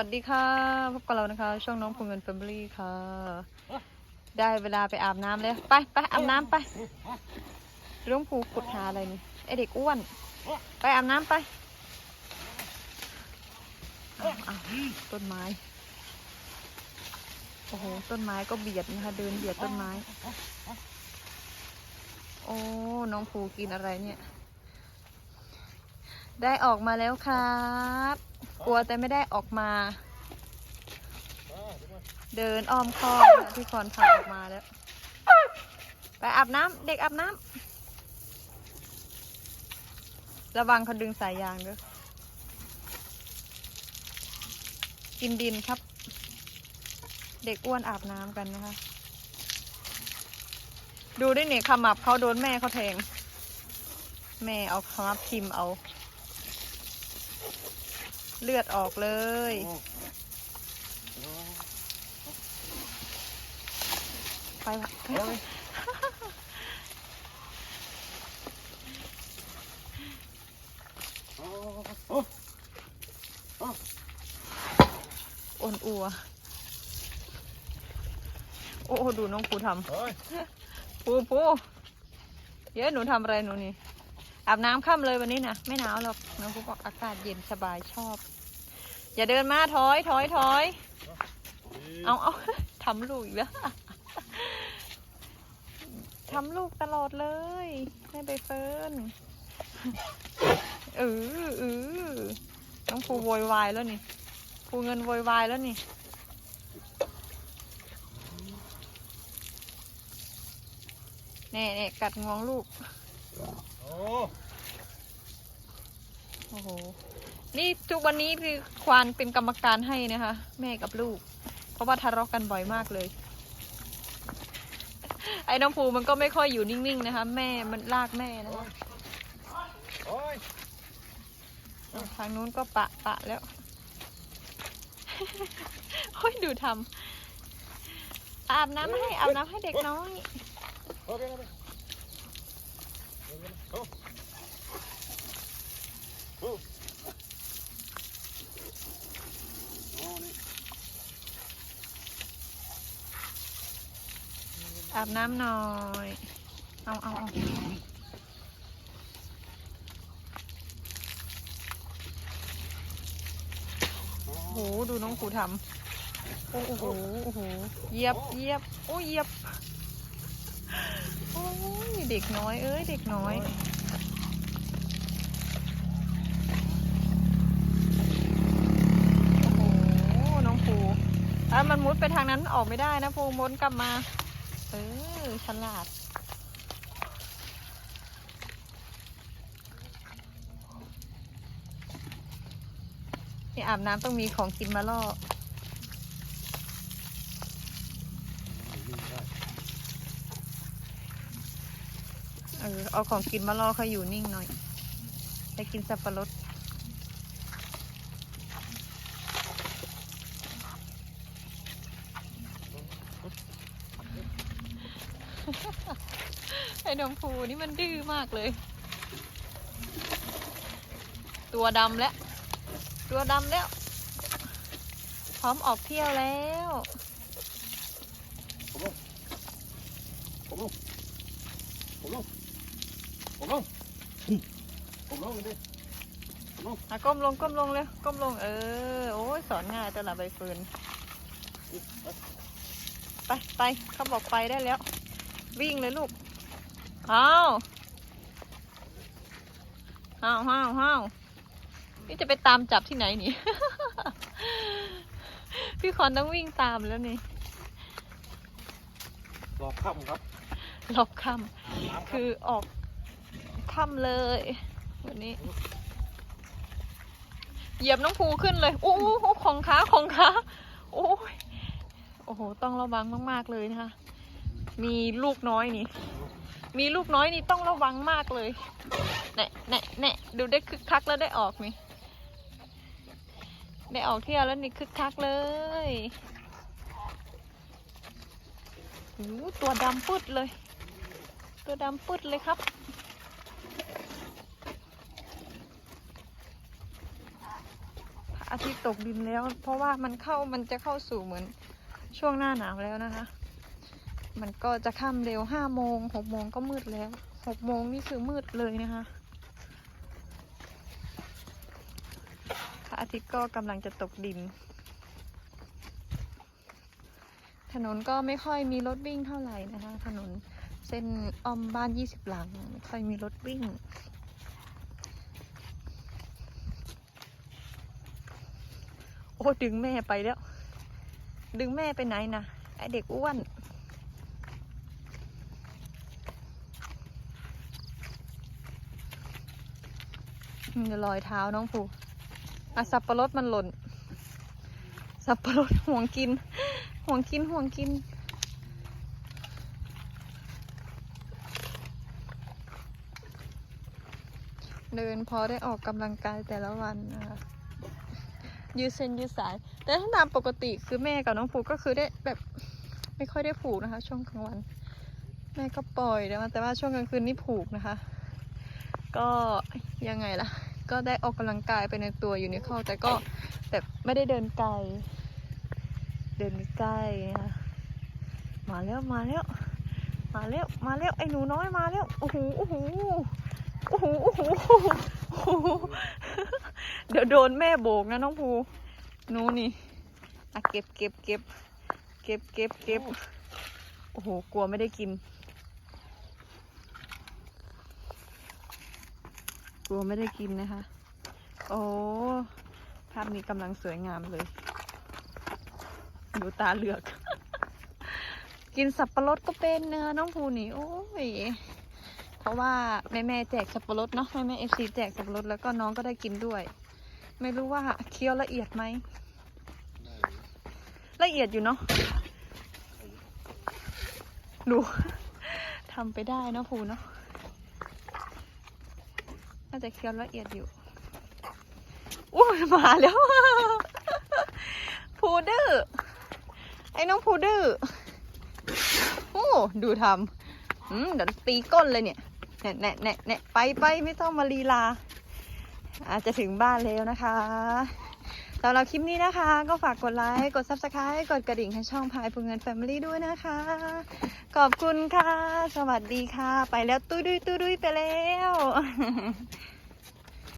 วัสดีค่ะ พบกับเรานะคะ ช่องน้องภูมิเงินแฟมิลี่ค่ะ ได้เวลาไปอาบน้ำแล้ว ไปไปอาบน้ำไปเรื่องภูขุดหาอะไรนี่ไอเด็กอ้วน ไปอาบน้ำไปอ้าวอ้าวต้นไม้ โอ้โห ต้นไม้ก็เบียดนะคะ เดินเบียดต้นไม้ โอ้ น้องภูกินอะไรเนี่ย ได้ออกมาแล้วครับ กลัวแต่ไม่ได้ออกมา เดินอ้อมคอพี่คอนพาออกมาแล้ว ไปอาบน้ำเด็กอาบน้ำระวังเขาดึงสายยางด้วยกินดินครับ เด็กอ้วนอาบน้ำกันนะคะ ดูด้วยเนี่ยขมับเขาโดนแม่เขาแทง แม่เอาขมับทิมเอา เลือดออกเลย ไปละไปอ่อนอัว โอ้โหดูน้องปูทำเฮ้ยปูปูเดี๋ยวหนูทำอะไรหนูนี่ อาบน้ำค่ำเลยวันนี้นะไม่หนาวหรอกน้องปูบอกอากาศเย็นสบายชอบ อย่าเดินมาถอยถอยถอยเอาเอาทำลูกอีกแล้วทำลูกตลอดเลยแม่ใบเฟิร์นเออเออน้องภูโวยวายแล้วนี่ภูเงินโวยวายแล้วนี่แน่แน่กัดงวงลูก โอ้โห นี่ทุกวันนี้คือควานเป็นกรรมการให้นะคะ แม่กับลูก เพราะว่าทะเลาะกันบ่อยมากเลย ไอ้น้องภูมันก็ไม่ค่อยอยู่นิ่งๆนะคะ แม่มันลากแม่นะคะทางนู้นก็ปะปะแล้วโอ้ยดูทำอาบน้ำให้อาบน้ำให้เด็กน้อย โอเคครับโอ้โอ้โอ้นี่ อาบน้ำหน่อย เอาเอาเอาโหดูน้องผูทำโอ้โหโอ้โหเยียบเยียบโอ้ยเยียบโอ้ยเด็กน้อยเอ้ยเด็กน้อยโอ้โหน้องภูอะมันมุดไปทางนั้นออกไม่ได้นะภูมุดกลับมา เออฉลาดนี่อาบน้ำต้องมีของกินมาล่อ เออ เอาของกินมาล่อเขาอยู่นิ่งหน่อยไปกินสับปะรด ไอ้น้องภูนี่มันดื้อมากเลย ตัวดำแล้ว ตัวดำแล้ว พร้อมออกเที่ยวแล้ว ผมลง ผมลง ผมลง ผมลง ผมลงดิอะก้มลงก้มลงเลยก้มลงเออโอ้ยสอนง่ายตลาดใบเฟิร์นไปไปเขาบอกไปได้แล้ว วิ่งเลยลูกอ้าวห้าวห้าวห้าวนี่จะไปตามจับที่ไหนนี่ พี่คอนต้องวิ่งตามแล้วนี่รอบค่ำครับรอบค่ำคือออกค่ำเลย วันนี้ เหยียบน้องภูขึ้นเลย โอ้โหของขาของขาโอ้ยโอ้โห ต้องระวังมาก ๆ เลยนะคะ มีลูกน้อยนี่ มีลูกน้อยนี่ต้องระวังมากเลยแน่แน่แน่ดูได้คึกคักแล้วได้ออกนี่ ได้ออกเที่ยวแล้วนี่คึกคักเลยโอ้ตัวดำปึ๊ดเลย ตัวดำปึ๊ดเลยครับอาทิตย์ตกดินแล้ว เพราะว่ามันเข้ามันจะเข้าสู่เหมือนช่วงหน้าหนาวแล้วนะคะ มันก็จะค่ำเร็วห้าโมงหกโมงก็มืดแล้วหกโมงนี่คือมืดเลยนะคะพระอาทิตย์ก็กำลังจะตกดิน ถนนก็ไม่ค่อยมีรถวิ่งเท่าไหร่นะคะ ถนนเส้นอ้อมบ้าน20หลังไม่ค่อยมีรถวิ่งโอ้ดึงแม่ไปแล้ว ดึงแม่ไปไหนนะไอเด็กอ้วน มเดี๋ยวรอยเท้าน้องผูอะสับปะรดมันหล่น สับปะรดห่วงกิน ห่วงกินห่วงกิน เดินพอได้ออกกำลังกายแต่ละวันนะคะยืดเส้นยืดสาย แต่ถ้าตามปกติคือแม่กับน้องผูก็คือได้แบบไม่ค่อยได้ผูกนะคะ ช่วงกลางวัน แม่ก็ปล่อยนะแต่ว่าช่วงกลางคืนนี่ผูกนะคะ ก็ยังไงล่ะ ก็ได้ออกกำลังกายไปในตัวอยู่ในข้อแต่ก็แบบไม่ได้เดินไกล เดินใกล้นะมาแล้วมาแล้ว มาแล้วมาแล้วไอ้หนูน้อยมาแล้วโอ้โหโอ้โหโอ้โหโอ้โหโอ้โหเดี๋ยวโดนแม่โบกนะน้องภูหนูนี่อะเก็บเก็บเก็บเก็บเก็บเก็บโอ้โหกลัวไม่ได้กิน กลัวไม่ได้กินนะคะ โอ้ภาพนี้กำลังสวยงามเลย ดูตาเหลือก กินสับปะรดก็เป็นเนื้อน้องภูนี่ โอ้ย เพราะว่าแม่แม่แจกสับปะรดเนาะ แม่แม่เอฟซีแจกสับปะรดแล้วก็น้องก็ได้กินด้วย ไม่รู้ว่าเคี้ยวละเอียดไหม ละเอียดอยู่เนาะ ดู ทำไปได้เนาะภูเนาะ น่าจะเคี้ยวละเอียดอยู่อู้มาแล้วพูดื้อไอ้น้องพูดื้อโอ้ดูทำอืมเดี๋ยวตีก้นเลยเนี่ยแน่แน่แน่แน่ไปไปไม่ต้องมาลีลา อาจจะถึงบ้านแล้วนะคะ สำหรับคลิปนี้นะคะ ก็ฝากกดไลค์กด subscribe กดกระดิ่งให้ช่องพายพูเงินแฟมิลี่ด้วยนะคะ ขอบคุณค่ะ สวัสดีค่ะ ไปแล้วตุ้ยดุยตุ้ยดุยไปแล้ว